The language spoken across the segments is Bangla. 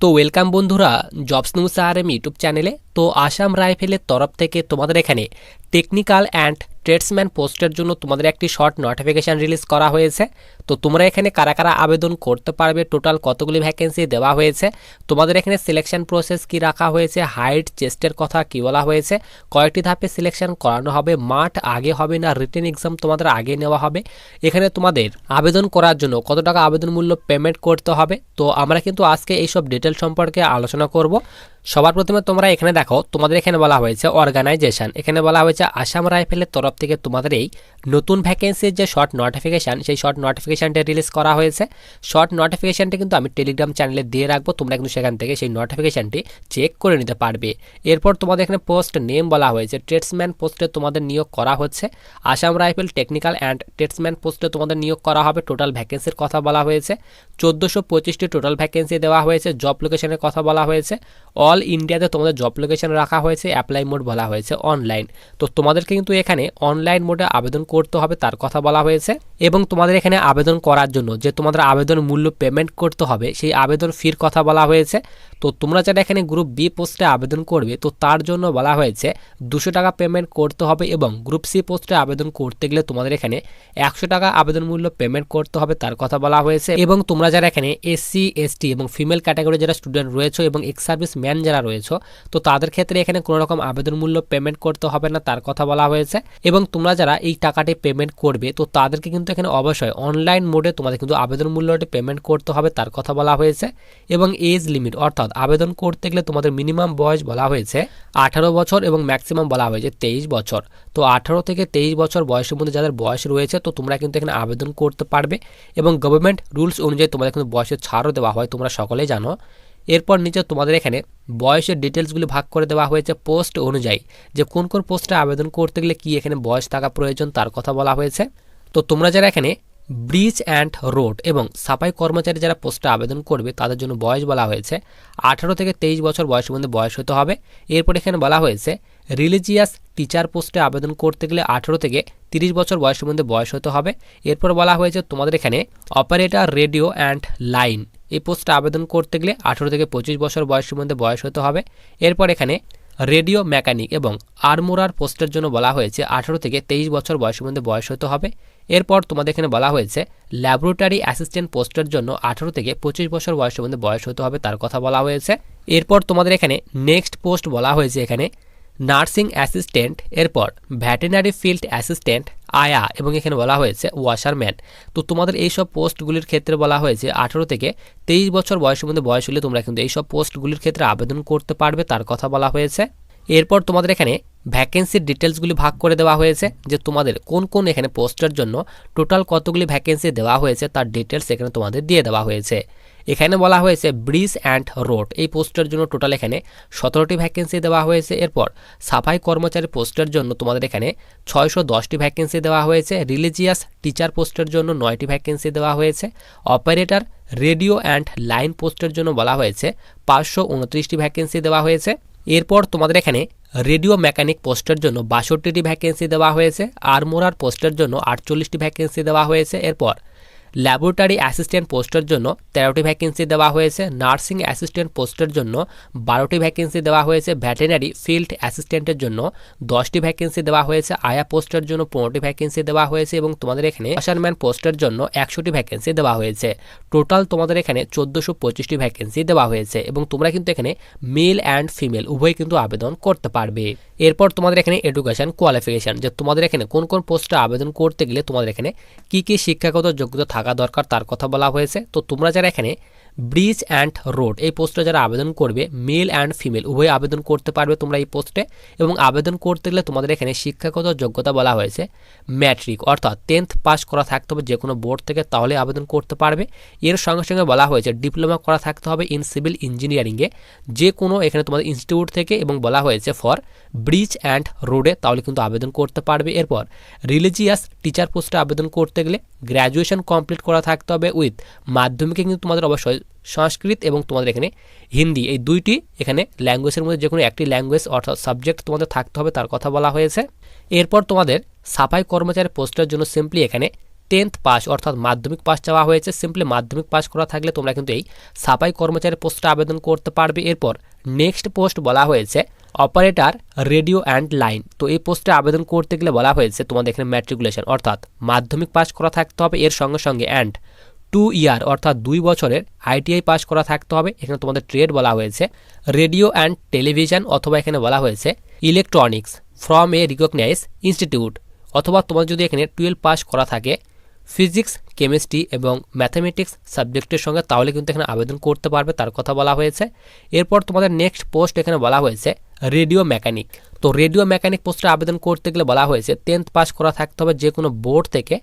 তো ওয়েলকাম বন্ধুরা জবস নিউজ আরএম ইউটিউব চ্যানেলে, তো আসাম রাইফেলের তরফ থেকে তোমাদের এখানে টেকনিক্যাল অ্যান্ড ট্রেডসম্যান পোস্টের জন্য তোমাদের একটি শর্ট নোটিফিকেশান রিলিজ করা হয়েছে। তো তোমরা এখানে কারা কারা আবেদন করতে পারবে? টোটাল কতগুলি ভ্যাকেন্সি দেওয়া হয়েছে? তোমাদের এখানে সিলেকশন প্রসেস কি রাখা হয়েছে? হাইট চেস্টের কথা কি বলা হয়েছে? কয়েকটি ধাপে সিলেকশন করানো হবে। মাঠ আগে হবে না? রিটেন এক্সাম তোমাদের আগে নেওয়া হবে। এখানে তোমাদের আবেদন করার জন্য কত টাকা আবেদন মূল্য পেমেন্ট করতে হবে? তো আমরা কিন্তু আজকে এইসব ডিটেল সম্পর্কে আলোচনা করব। সবার প্রথমে তোমরা এখানে দেখো, তোমাদের এখানে বলা হয়েছে অর্গানাইজেশন এখানে বলা হয়েছে আসাম রাইফেলের তরফ থেকে তোমাদের এই নতুন ভ্যাকেন্সির যে শর্ট নোটিফিকেশান সেই শর্ট নোটিফিকেশানটা রিলিজ করা হয়েছে। শর্ট নোটিফিকেশানটি কিন্তু আমি টেলিগ্রাম চ্যানেলে দিয়ে রাখব, তোমরা কিন্তু সেখান থেকে সেই নোটিফিকেশানটি চেক করে নিতে পারবে। এরপর তোমাদের এখানে পোস্ট নেম বলা হয়েছে ট্রেডসম্যান পোস্টে তোমাদের নিয়োগ করা হচ্ছে। Assam rifle technical and tradesman পোস্টে তোমাদের নিয়োগ করা হবে টোটাল ভ্যাকেন্সির কথা বলা হয়েছে। চোদ্দোশো পঁচিশটি টোটাল ভ্যাকেন্সি দেওয়া হয়েছে জব লোকেশনের কথা বলা হয়েছে। অল ইন্ডিয়াতে তোমাদের জব লোকেশন রাখা হয়েছে অ্যাপ্লাই মোড বলা হয়েছে অনলাইন তো তোমাদেরকে কিন্তু এখানে অনলাইন মোডে আবেদন করতে হবে, তার কথা বলা হয়েছে। এবং তোমাদের এখানে আবেদন করার জন্য যে তোমাদের আবেদন মূল্য পেমেন্ট করতে হবে, সেই আবেদন ফির কথা বলা হয়েছে। তো তোমরা যারা এখানে গ্রুপ বি পোস্টে আবেদন করবে, তো তার জন্য বলা হয়েছে দুশো টাকা পেমেন্ট করতে হবে এবং গ্রুপ সি পোস্টে আবেদন করতে গেলে তোমাদের এখানে একশো টাকা আবেদন মূল্য পেমেন্ট করতে হবে, তার কথা বলা হয়েছে। এবং তোমরা যারা এখানে এসসি এসটি এবং ফিমেল ক্যাটাগরি যারা স্টুডেন্ট রয়েছে এবং এক্স সার্ভিস ম্যান যারা রয়েছে, তো তাদের ক্ষেত্রে এখানে কোনো রকম আবেদন মূল্য পেমেন্ট করতে হবে না, তার কথা বলা হয়েছে। এবং তোমরা যারা এই টাকাটি পেমেন্ট করবে, তো তাদেরকে কিন্তু এখানে অবশ্যই অনলাইন মোডে তোমাদের কিন্তু আবেদন মূল্যটি পেমেন্ট করতে হবে, তার কথা বলা হয়েছে। এবং এজ লিমিট অর্থাৎ আবেদন করতে গেলে তোমাদের মিনিমাম বয়স বলা হয়েছে আঠারো বছর এবং ম্যাক্সিমাম বলা হয়েছে তেইশ বছর। তো আঠারো থেকে তেইশ বছর বয়সের মধ্যে যাদের বয়স রয়েছে, তো তোমরা কিন্তু এখানে আবেদন করতে পারবে। এবং গভর্নমেন্ট রুলস অনুযায়ী তোমাদের কিন্তু বয়সের ছাড়ও দেওয়া হয়, তোমরা সকলেই জানো। এরপর নিচে তোমাদের এখানে বয়সের ডিটেলসগুলি ভাগ করে দেওয়া হয়েছে পোস্ট অনুযায়ী, যে কোন কোন পোস্টে আবেদন করতে গেলে কি এখানে বয়স থাকা প্রয়োজন তার কথা বলা হয়েছে। তো তোমরা যারা এখানে ব্রিজ অ্যান্ড রোড এবং সাফাই কর্মচারী যারা পোস্টে আবেদন করবে, তাদের জন্য বয়স বলা হয়েছে আঠারো থেকে তেইশ বছর বয়সের মধ্যে বয়স হতে হবে। এরপর এখানে বলা হয়েছে, রিলিজিয়াস টিচার পোস্টে আবেদন করতে গেলে আঠারো থেকে তিরিশ বছর বয়সের মধ্যে বয়স হতে হবে। এরপর বলা হয়েছে তোমাদের এখানে অপারেটর, রেডিও অ্যান্ড লাইন। এই পোস্টটা আবেদন করতে গেলে আঠেরো থেকে পঁচিশ বছর বয়সের মধ্যে বয়স হতে হবে। এরপর এখানে রেডিও মেকানিক এবং আরমোরার পোস্টের জন্য বলা হয়েছে আঠারো থেকে তেইশ বছর বয়সের মধ্যে বয়স হতে হবে। এরপর তোমাদের এখানে বলা হয়েছে ল্যাবরেটরি অ্যাসিস্ট্যান্ট পোস্টের জন্য আঠারো থেকে পঁচিশ বছর বয়সের মধ্যে বয়স হতে হবে তার কথা বলা হয়েছে। এরপর তোমাদের এখানে নেক্সট পোস্ট বলা হয়েছে এখানে নার্সিং অ্যাসিস্ট্যান্ট, এরপর ভ্যাটেনারি ফিল্ড অ্যাসিস্ট্যান্ট আয়া এবং এখানে বলা হয়েছে ওয়াশারম্যান তো তোমাদের এইসব পোস্টগুলির ক্ষেত্রে বলা হয়েছে আঠেরো থেকে তেইশ বছর বয়সের মধ্যে বয়স হলে তোমরা কিন্তু এইসব পোস্টগুলির ক্ষেত্রে আবেদন করতে পারবে, তার কথা বলা হয়েছে। এরপর তোমাদের এখানে ভ্যাকেন্সির ডিটেলসগুলি ভাগ করে দেওয়া হয়েছে যে তোমাদের কোন কোন এখানে পোস্টের জন্য টোটাল কতগুলি ভ্যাকেন্সি দেওয়া হয়েছে, তার ডিটেলস এখানে তোমাদের দিয়ে দেওয়া হয়েছে। এখানে বলা হয়েছে ব্রিজ অ্যান্ড রোড। এই পোস্টের জন্য টোটাল এখানে সতেরোটি ভ্যাকেন্সি দেওয়া হয়েছে। এরপর সাফাই কর্মচারী পোস্টের জন্য তোমাদের এখানে ছয়শো দশটি ভ্যাকেন্সি দেওয়া হয়েছে। রিলিজিয়াস টিচার পোস্টের জন্য নয়টি ভ্যাকেন্সি দেওয়া হয়েছে। অপারেটর রেডিও অ্যান্ড লাইন পোস্টের জন্য বলা হয়েছে পাঁচশো উনত্রিশটি ভ্যাকেন্সি দেওয়া হয়েছে। এরপর তোমাদের এখানে রেডিও মেকানিক পোস্টের জন্য বাষট্টিটি ভ্যাকেন্সি দেওয়া হয়েছে। আরমোরার পোস্টের জন্য আটচল্লিশটি ভ্যাকেন্সি দেওয়া হয়েছে। এরপর ল্যাবরেটরি অ্যাসিস্ট্যান্ট পোস্টের জন্য তেরোটি ভ্যাকেন্সি দেওয়া হয়েছে, নার্সিং অ্যাসিস্ট্যান্ট পোস্টের জন্য বারোটি ভ্যাকেন্সি দেওয়া হয়েছে, ভ্যাটেনারি ফিল্ড অ্যাসিস্ট্যান্টের জন্য দশটি ভ্যাকেন্সি দেওয়া হয়েছে, আয়া পোস্টের জন্য পনেরোটি ভ্যাকেন্সি দেওয়া হয়েছে এবং তোমাদের এখানে আসারম্যান পোস্টের জন্য একশোটি ভ্যাকেন্সি দেওয়া হয়েছে। টোটাল তোমাদের এখানে চোদ্দোশো পঁচিশটি ভ্যাকেন্সি দেওয়া হয়েছে এবং তোমরা কিন্তু এখানে মেল অ্যান্ড ফিমেল উভয় কিন্তু আবেদন করতে পারবে। এরপর তোমাদের এখানে এডুকেশন কোয়ালিফিকেশান, যে তোমাদের এখানে কোন কোন পোস্টে আবেদন করতে গেলে তোমাদের এখানে কী কী শিক্ষাগত যোগ্যতা থাকা দরকার তার কথা বলা হয়েছে। তো তোমরা যারা এখানে ব্রিজ অ্যান্ড রোড। এই পোস্টে যারা আবেদন করবে, মেল অ্যান্ড ফিমেল, উভয় আবেদন করতে পারবে তোমরা এই পোস্টে। এবং আবেদন করতে গেলে তোমাদের এখানে শিক্ষাগত যোগ্যতা বলা হয়েছে, ম্যাট্রিক, অর্থাৎ টেন্থ পাস করা থাকতে হবে যে কোনো বোর্ড থেকে, তাহলে আবেদন করতে পারবে। এর সঙ্গে সঙ্গে বলা হয়েছে ডিপ্লোমা করা থাকতে হবে ইন সিভিল ইঞ্জিনিয়ারিংয়ে যে কোনো এখানে তোমাদের ইনস্টিটিউট থেকে এবং বলা হয়েছে ফর ব্রিজ অ্যান্ড রোডে তাহলে কিন্তু আবেদন করতে পারবে। এরপর রিলিজিয়াস টিচার পোস্টে আবেদন করতে গেলে গ্র্যাজুয়েশন কমপ্লিট করা থাকতে হবে উইথ মাধ্যমিকে কিন্তু তোমাদের অবশ্যই সংস্কৃত এবং তোমাদের এখানে হিন্দি, এই দুইটি এখানে ল্যাঙ্গুয়েজের মধ্যে যে কোনো একটি ল্যাঙ্গুয়েজ অর্থাৎ সাবজেক্ট তোমাদের থাকতে হবে, তার কথা বলা হয়েছে। এরপর তোমাদের সাফাই কর্মচারী পোস্টের জন্য সিম্পলি এখানে টেন্থ পাস অর্থাৎ মাধ্যমিক পাস চাওয়া হয়েছে। সিম্পলি মাধ্যমিক পাস করা থাকলে তোমরা কিন্তু এই সাফাই কর্মচারী পোস্টে আবেদন করতে পারবে। এরপর নেক্সট পোস্ট বলা হয়েছে অপারেটার রেডিও অ্যান্ড লাইন তো এই পোস্টে আবেদন করতে গেলে বলা হয়েছে তোমাদের এখানে ম্যাট্রিকুলেশন অর্থাৎ মাধ্যমিক পাস করা থাকতে হবে। এর সঙ্গে সঙ্গে অ্যান্ড টু ইয়ার অর্থাৎ দুই বছরের আইটিআই পাস করা থাকতে হবে। এখানে তোমাদের ট্রেড বলা হয়েছে। রেডিও অ্যান্ড টেলিভিশন অথবা এখানে বলা হয়েছে electronics from a recognise institute অথবা তোমার যদি এখানে টুয়েলভ পাস করা থাকে ফিজিক্স কেমিস্ট্রি এবং ম্যাথামেটিক্স সাবজেক্টের সঙ্গে, তাহলে কিন্তু এখানে আবেদন করতে পারবে, তার কথা বলা হয়েছে। এরপর তোমাদের নেক্সট পোস্ট এখানে বলা হয়েছে রেডিও মেকানিক তো রেডিও মেকানিক পোস্টে আবেদন করতে গেলে বলা হয়েছে টেন্থ পাস করা থাকতে হবে যে কোনো বোর্ড থেকে।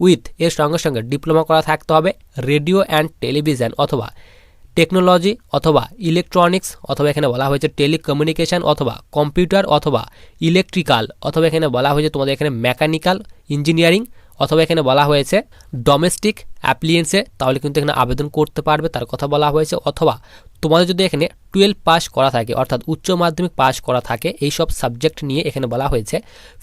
উইথ এর সঙ্গে সঙ্গে ডিপ্লোমা করা থাকতে হবে রেডিও অ্যান্ড টেলিভিশন অথবা টেকনোলজি অথবা ইলেকট্রনিক্স অথবা এখানে বলা হয়েছে টেলিকমিউনিকেশান অথবা কম্পিউটার অথবা ইলেকট্রিক্যাল অথবা এখানে বলা হয়েছে তোমাদের এখানে মেকানিক্যাল ইঞ্জিনিয়ারিং অথবা এখানে বলা হয়েছে ডোমেস্টিক অ্যাপ্লিয়েন্সে তাহলে কিন্তু এখানে আবেদন করতে পারবে, তার কথা বলা হয়েছে, অথবা তোমাদের যদি এখানে টুয়েলভ পাস করা থাকে, অর্থাৎ উচ্চ মাধ্যমিক পাস করা থাকে, এই সব সাবজেক্ট নিয়ে এখানে বলা হয়েছে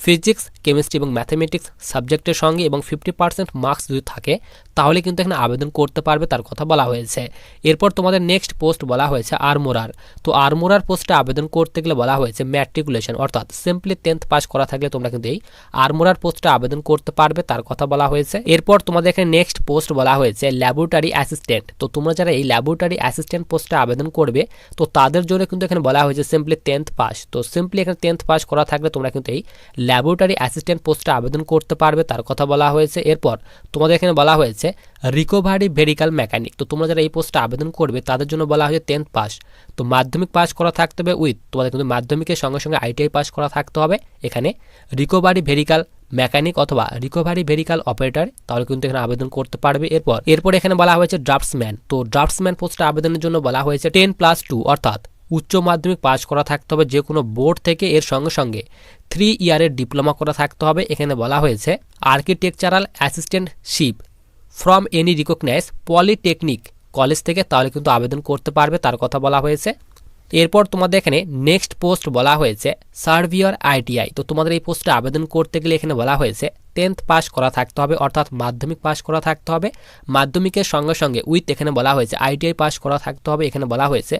ফিজিক্স কেমিস্ট্রি এবং ম্যাথামেটিক্স সাবজেক্টের সঙ্গে এবং ফিফটি পার্সেন্ট মার্কস যদি থাকে, তাহলে কিন্তু এখানে আবেদন করতে পারবে তার কথা বলা হয়েছে। এরপর তোমাদের নেক্সট পোস্ট বলা হয়েছে আরমোরার তো আরমোরার পোস্টে আবেদন করতে গেলে বলা হয়েছে ম্যাট্রিকুলেশন অর্থাৎ সিম্পলি টেন্থ পাস করা থাকলে তোমরা কিন্তু এই আরমোরার পোস্টে আবেদন করতে পারবে তার কথা বলা হয়েছে। এরপর তোমাদের এখানে নেক্সট পোস্ট বলা হয়েছে ল্যাবরেটরি অ্যাসিস্ট্যান্ট তো তোমরা যারা এই ল্যাবরেটরি অ্যাসিস্ট্যান্ট পোস্টে আবেদন করবে, তো তাদের জন্য কিন্তু এখানে বলা হয়েছে সিম্পলি টেন্থ পাস তো সিম্পলি এখানে টেন্থ পাস করা থাকলে তোমরা কিন্তু এই ল্যাবরেটরি অ্যাসিস্ট্যান্ট পোস্টে আবেদন করতে পারবে, তার কথা বলা হয়েছে। এরপর তোমাদের এখানে বলা হয়েছে রিকোভারি ভেরিক্যাল মেকানিক তো তোমরা যারা এই পোস্টে আবেদন করবে, তাদের জন্য বলা হয়েছে টেন্থ পাস তো মাধ্যমিক পাস করা থাকতে হবে উইথ তোমাদের কিন্তু মাধ্যমিকের সঙ্গে সঙ্গে আইটিআই পাস করা থাকতে হবে। এখানে রিকোভারি ভেরিক্যাল মেকানিক অথবা রিকভারি ভেরিক্যাল অপারেটর, তাহলে কিন্তু এখানে আবেদন করতে পারবে এরপর। এরপর এখানে বলা হয়েছে ড্রাফটসম্যান। তো ড্রাফটসম্যান পোস্টে আবেদনের জন্য বলা হয়েছে টেন প্লাস টু, অর্থাৎ উচ্চ মাধ্যমিক পাস করা থাকতে হবে যে কোনো বোর্ড থেকে, এর সঙ্গে সঙ্গে থ্রি ইয়ারের ডিপ্লোমা করা থাকতে হবে। এখানে বলা হয়েছে architectural assistantship from any recognise polytechnic college থেকে, তাহলে কিন্তু আবেদন করতে পারবে, তার কথা বলা হয়েছে। এরপর তোমাদের এখানে নেক্সট পোস্ট বলা হয়েছে সার্ভিয়ার আইটিআই তো তোমাদের এই পোস্টে আবেদন করতে গেলে এখানে বলা হয়েছে টেন্থ পাস করা থাকতে হবে, অর্থাৎ মাধ্যমিক পাস করা থাকতে হবে। মাধ্যমিকের সঙ্গে সঙ্গে উইথ এখানে বলা হয়েছে আইটিআই পাস করা থাকতে হবে, এখানে বলা হয়েছে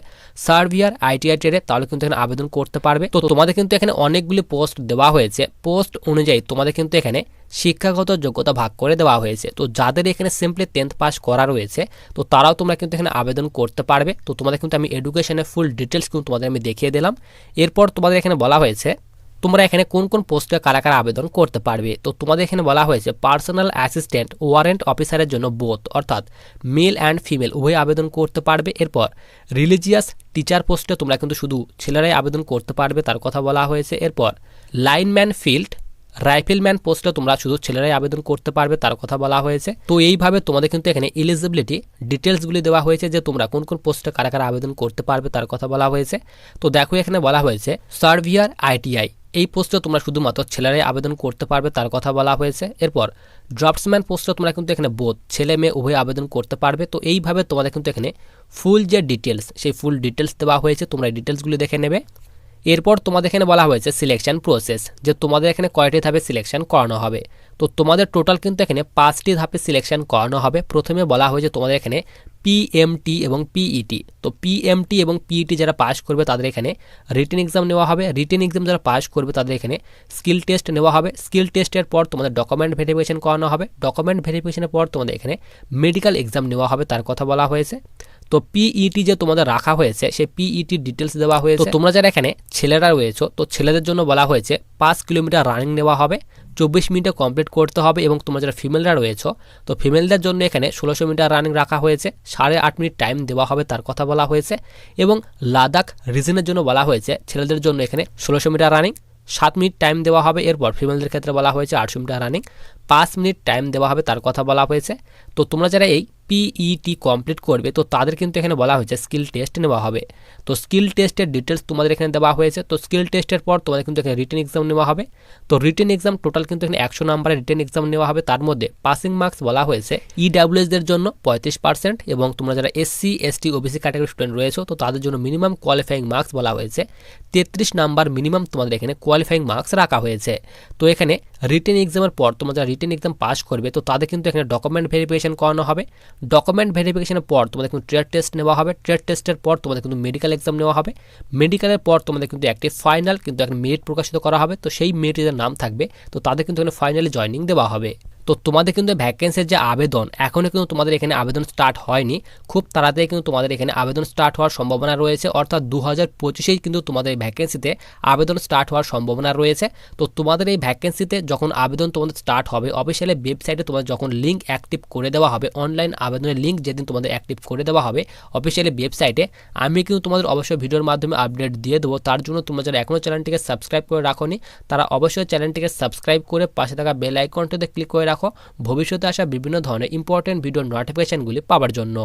সার্ভিয়ার আইটিআই ট্রেডে তাহলে কিন্তু এখানে আবেদন করতে পারবে। তো তোমাদের কিন্তু এখানে অনেকগুলি পোস্ট দেওয়া হয়েছে। পোস্ট অনুযায়ী তোমাদের কিন্তু এখানে শিক্ষাগত যোগ্যতা ভাগ করে দেওয়া হয়েছে। তো যাদের এখানে সিম্পলি টেন্থ পাস করা রয়েছে, তো তারাও তোমরা কিন্তু এখানে আবেদন করতে পারবে। তো তোমাদের কিন্তু আমি এডুকেশনের ফুল ডিটেলস কিন্তু তোমাদের আমি দেখিয়ে দিলাম। এরপর তোমাদের এখানে বলা হয়েছে তোমরা এখানে কোন কোন পোস্টে কারা কারা আবেদন করতে পারবে? তো তোমাদের এখানে বলা হয়েছে পার্সোনাল অ্যাসিস্ট্যান্ট ওয়ারেন্ট অফিসারের জন্য বোথ অর্থাৎ মেল অ্যান্ড ফিমেল উভয় আবেদন করতে পারবে। এরপর রিলিজিয়াস টিচার পোস্টে তোমরা কিন্তু শুধু ছেলেরাই আবেদন করতে পারবে, তার কথা বলা হয়েছে। এরপর লাইনম্যান ফিল্ড রাইফেলম্যান পোস্টে তোমরা শুধু ছেলেরাই আবেদন করতে পারবে, তার কথা বলা হয়েছে। তো এইভাবে তোমাদের কিন্তু এখানে এলিজিবিলিটি ডিটেলসগুলি দেওয়া হয়েছে যে তোমরা কোন কোন পোস্টে কারা কারা আবেদন করতে পারবে, তার কথা বলা হয়েছে। তো দেখো এখানে বলা হয়েছে সার্ভিয়ার আইটিআই এই পোস্টে তোমরা শুধুমাত্র ছেলেরাই আবেদন করতে পারবে তার কথা বলা হয়েছে। এরপর, ড্রাফটসম্যান পোস্টে তোমরা কিন্তু এখানে বোধ ছেলে মেয়ে উভয় আবেদন করতে পারবে। তো এইভাবে তোমাদের কিন্তু এখানে ফুল যে ডিটেলস সেই ফুল ডিটেলস দেওয়া হয়েছে। তোমরা এই ডিটেলসগুলি দেখে নেবে। এরপর তোমাদের এখানে বলা হয়েছে সিলেকশন প্রসেস যে তোমাদের এখানে কয়টি ধাপে সিলেকশন করানো হবে। তো তোমাদের টোটাল কিন্তু এখানে পাঁচটি ধাপে সিলেকশন করানো হবে। প্রথমে বলা হয়েছে তোমাদের এখানে পিএমটি এবং পিইটি তো পিএমটি এবং পিইটি যারা পাস করবে তাদের এখানে রিটেন এক্সাম নেওয়া হবে। রিটেন এক্সাম যারা পাস করবে তাদের এখানে স্কিল টেস্ট নেওয়া হবে। স্কিল টেস্টের পর তোমাদের ডকুমেন্ট ভেরিফিকেশন করানো হবে। ডকুমেন্ট ভেরিফিকেশনের পর তোমাদের এখানে মেডিকেল এক্সাম নেওয়া হবে, তার কথা বলা হয়েছে। তো পিইটি যে তোমাদের রাখা হয়েছে, সেই পিইটি ডিটেলস দেওয়া হয়েছে। তোমরা যারা এখানে ছেলেরা রয়েছে, তো ছেলেদের জন্য বলা হয়েছে পাঁচ কিলোমিটার রানিং নেওয়া হবে। চব্বিশ মিনিটে কমপ্লিট করতে হবে এবং তোমার যারা ফিমেলরা রয়েছে, তো ফিমেলদের জন্য এখানে ষোলোশো মিটার রানিং রাখা হয়েছে, সাড়ে আট মিনিট টাইম দেওয়া হবে তার কথা বলা হয়েছে এবং লাদাখ রিজনের জন্য বলা হয়েছে ছেলেদের জন্য এখানে ষোলোশো মিটার রানিং সাত মিনিট টাইম দেওয়া হবে, এরপর ফিমেলদের ক্ষেত্রে বলা হয়েছে আটশো মিটার রানিং পাঁচ মিনিট টাইম দেওয়া হবে, তার কথা বলা হয়েছে। তো তোমরা যারা এই পিইটি কমপ্লিট e করবে, তো তাদের কিন্তু এখানে বলা হয়েছে স্কিল টেস্ট নেওয়া হবে। তো স্কিল টেস্টের ডিটেলস তোমাদের এখানে দেওয়া হয়েছে। তো স্কিল টেস্টের পর তোমাদের কিন্তু এখানে রিটেন এক্সাম নেওয়া হবে। তো রিটেন এক্সাম টোটাল কিন্তু এখানে একশো নাম্বারের রিটেন এক্সাম নেওয়া হবে। তার মধ্যে পাসিং মার্কস বলা হয়েছে ইডাব্লিউএসদের জন্য পঁয়ত্রিশ পার্সেন্ট এবং তোমরা যারা SC ST OBC category student রয়েছে, তো তাদের জন্য মিনিমাম কোয়ালিফাইং মার্কস বলা হয়েছে। তেত্রিশ নাম্বার মিনিমাম তোমাদের এখানে কোয়ালিফাইং মার্কস রাখা হয়েছে। তো এখানে রিটেন এক্সামের পর তোমরা যারা রিটেন এক্সাম পাস করবে, তো তাদের কিন্তু এখানে ডকুমেন্ট ভেরিফিকেশন করানো হবে। ডকুমেন্ট ভেরিফিকেশনের পর তোমাদের কিন্তু ট্রেড টেস্ট নেওয়া হবে। ট্রেড টেস্টের পর তোমাদের কিন্তু মেডিকেল এক্সাম নেওয়া হবে। মেডিকেলের পর তোমাদের কিন্তু একটি ফাইনাল কিন্তু একটা মেরিট প্রকাশিত করা হবে। তো সেই মেরিটের নাম থাকবে, তো তাদের কিন্তু এখানে ফাইনালি জয়নিং দেওয়া হবে। তো তোমাদের কিন্তু ভ্যাকেন্সির যে আবেদন এখনও কিন্তু তোমাদের এখানে আবেদন স্টার্ট হয়নি। খুব তাড়াতাড়ি কিন্তু তোমাদের এখানে আবেদন স্টার্ট হওয়ার সম্ভাবনা রয়েছে। অর্থাৎ দু হাজার পঁচিশেই কিন্তু তোমাদের ভ্যাকেন্সিতে আবেদন স্টার্ট হওয়ার সম্ভাবনা রয়েছে। তো তোমাদের এই ভ্যাকেন্সিতে যখন আবেদন তোমাদের স্টার্ট হবে অফিসিয়ালি ওয়েবসাইটে তোমাদের যখন লিঙ্ক অ্যাক্টিভ করে দেওয়া হবে অনলাইন আবেদনের লিঙ্ক যেদিন তোমাদের অ্যাক্টিভ করে দেওয়া হবে অফিসিয়ালি ওয়েবসাইটে আমি কিন্তু তোমাদের অবশ্যই ভিডিওর মাধ্যমে আপডেট দিয়ে দেবো। তার জন্য তোমরা যারা এখনও চ্যানেলটিকে সাবস্ক্রাইব করে রাখোনি, তারা অবশ্যই চ্যানেলটিকে সাবস্ক্রাইব করে পাশে থাকা বেল আইকনটিতে ক্লিক করে রাখো। ভবিষ্যতে আসা বিভিন্ন ধরনের ইম্পর্টেন্ট ভিডিও নোটিফিকেশানগুলি পাওয়ার জন্য।